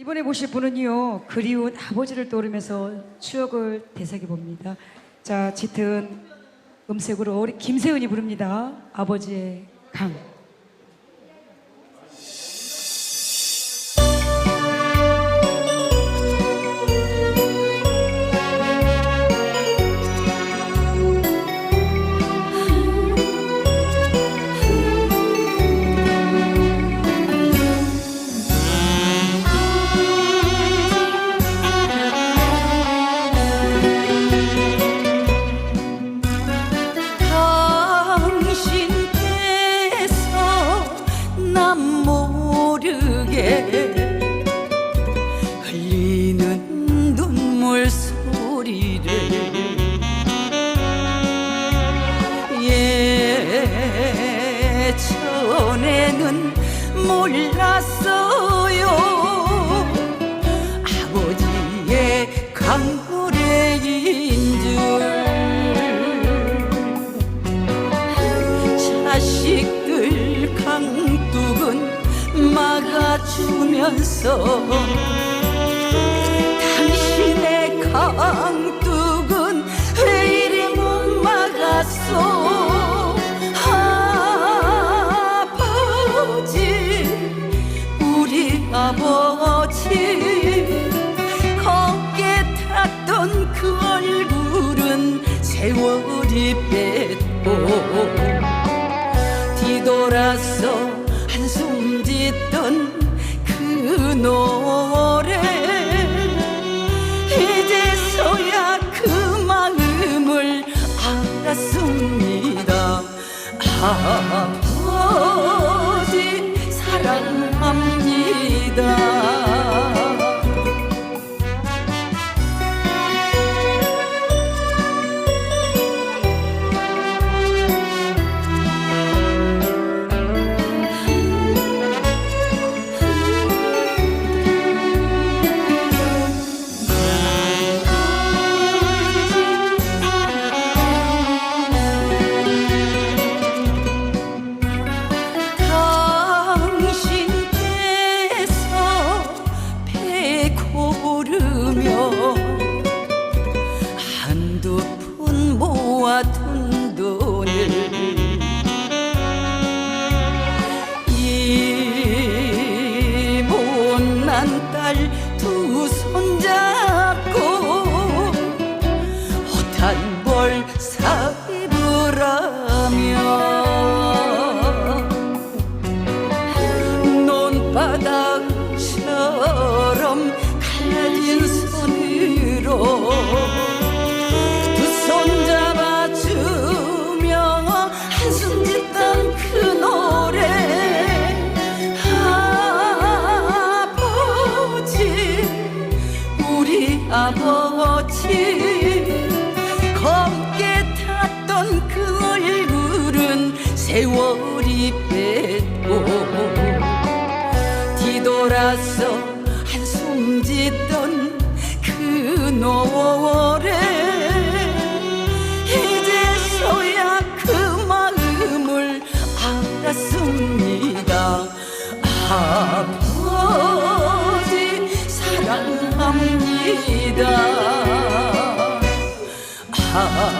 이번에 모실 분은요 그리운 아버지를 떠오르면서 추억을 되새겨 봅니다. 자 짙은 음색으로 우리 김세은이 부릅니다. 아버지의 강. 예전에는 몰랐어요. 아버지의 강노래인 줄. 자식들 강둑은 막아주면서 세월이 뺐고 뒤돌아서 한숨 짓던 그 노래. 이제서야 그 마음을 알았습니다. 아버지 사랑합니다 아버지 검게 탔던 그 얼굴은 세월이 뺐고 뒤돌아서 한숨 짓던 그 노래 이제서야 그 마음을 알았습니다. 아버지 사랑합니 다. 아